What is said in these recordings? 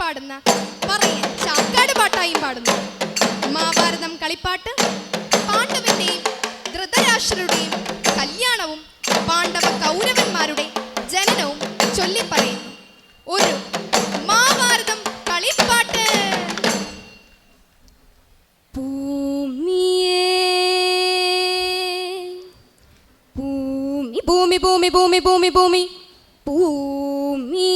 പാടുന്ന പറയ ചാക്കാട് പാട്ടായും പാടുന്നു. മഹാഭാരതം കളിപ്പാട്ട് പാണ്ഡവന്റെയും ധൃതരാഷ്ട്രരുടെയും കല്യാണവും പാണ്ഡവ കൗരവന്മാരുടെ ജനനവും ചൊല്ലിപ്പറയുന്നു. ഒരു മഹാഭാരതം കളിപ്പാട്ട്. ഭൂമി ഭൂമി ഭൂമി ഭൂമി ഭൂമി ഭൂമി ഭൂമി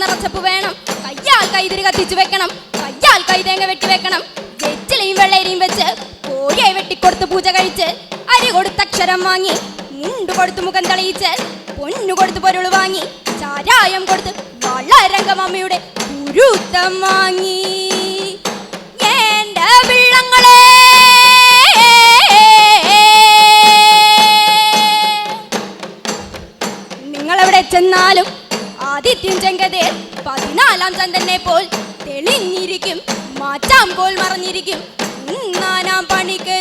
നിറച്ചു നിറച്ചപ്പ് വേണം. കയ്യാൽ കൈതിരി കത്തിച്ചു വെക്കണം. കയ്യാൽ കൈതേങ്ങ വെട്ടി വെക്കണം. വെച്ചിലയും വെള്ളരിയും വെച്ച് കോഴിയെ വെട്ടിക്കൊടുത്ത് പൂജ കഴിച്ച് അരി കൊടുത്ത് അക്ഷരം വാങ്ങി മുണ്ട് കൊടുത്ത് മുഖം തെളിയിച്ച് പൊന്നു കൊടുത്ത് പൊരുൾ വാങ്ങി ചാരായം കൊടുത്ത് വളരംഗമമ്മയുടെ ഗുരുത്തം വാങ്ങി. ചന്ദ്രനെ പോൽ തെളിഞ്ഞിരിക്കും. മാറ്റാം പോൽ മറഞ്ഞിരിക്കും. നാനാം പണിക്കരുടെ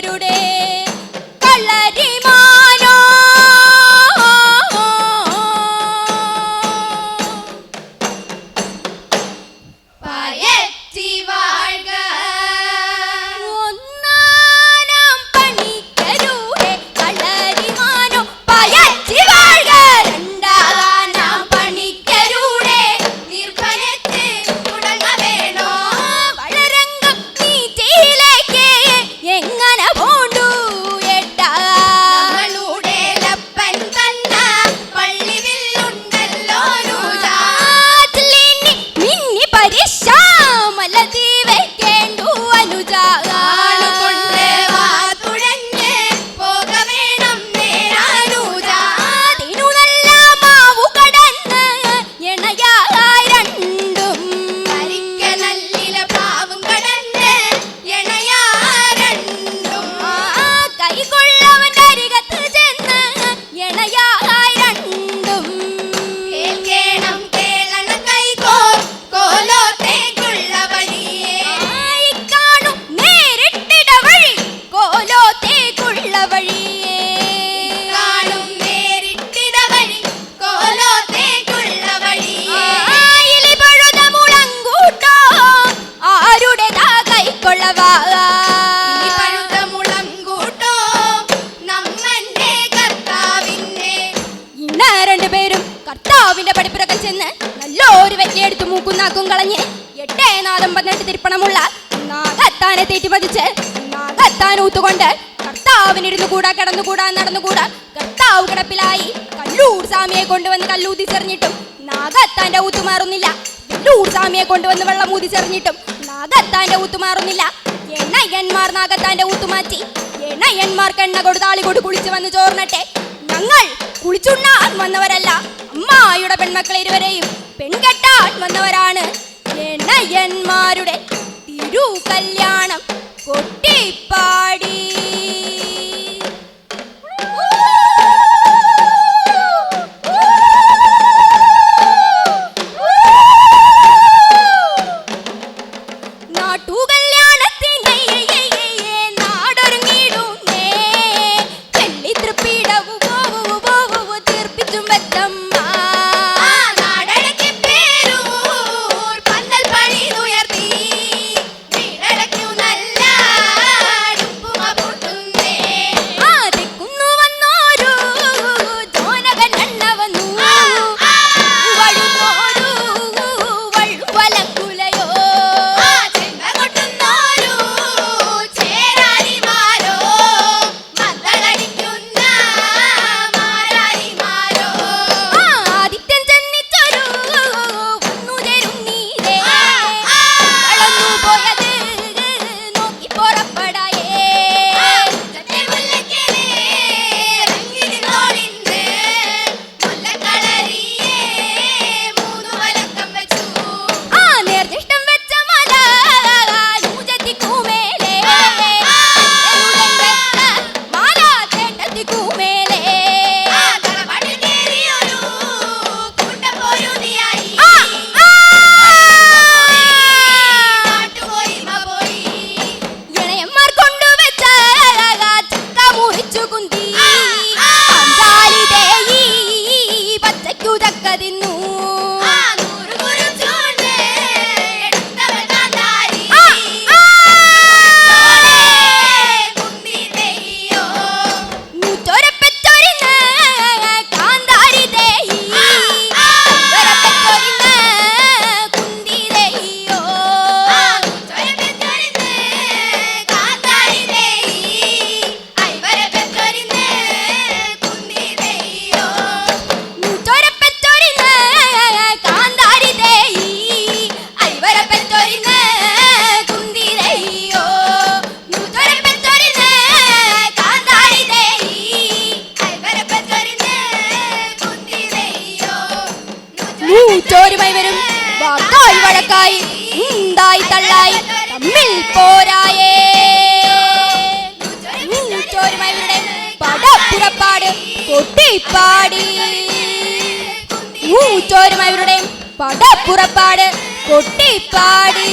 കർത്താവിന്റെ പടിപ്പുറക്കൽ ചെന്ന് നല്ലൊരു വെറ്റിയെടുത്ത് മൂക്കുന്നാക്കും കളഞ്ഞ് എട്ടേ നാദം പതിനെട്ട് തിരുപ്പണമുള്ള നാഗത്താനെ തേറ്റി പതിച്ച് നാഗത്താൻ ഊത്തുകൊണ്ട് കർത്താവിനിരുന്ന് കൂടാ കിടന്നുകൂടാ നടന്നുകൂടാ കർത്താവ് കിടപ്പിലായി കല്ലൂർ സ്വാമിയെ കൊണ്ടുവന്ന് കല്ലൂതി ചെറിഞ്ഞിട്ടും നാഗത്താന്റെ ഊത്ത് മാറുന്നില്ല. കല്ലൂർ സ്വാമിയെ കൊണ്ടുവന്ന് വെള്ളം ഊതി ചെറിഞ്ഞിട്ടും നാഗത്താന്റെ ഊത്തുമാറുന്നില്ല എണ്ണയ്യന്മാർ നാഗത്താന്റെ ഊത്തുമാറ്റി എണ്ണയ്യന്മാർക്ക് എണ്ണ കൊടുത്താളി കൊടു കുളിച്ചു വന്ന് ചോർന്നട്ടെ. ഞങ്ങൾ കുളിച്ചുണ്ണാൻ വന്നവരല്ല. അമ്മായുടെ പെൺമക്കളെ ഇരുവരെയും പെൺകെട്ടാൻ വന്നവരാണ്. എണ്ണയ്യന്മാരുടെ തിരു കല്യാണം കൊട്ടിപ്പാടി നൂറ്റോരുമായി വരും. വാക്കായി വഴക്കായി ഉണ്ടായി തള്ളായി തമ്മിൽ പോരായേ. ൂറ്റോരുമായവരുടെയും പടപ്പുറപ്പാട് കൊട്ടിപ്പാടി.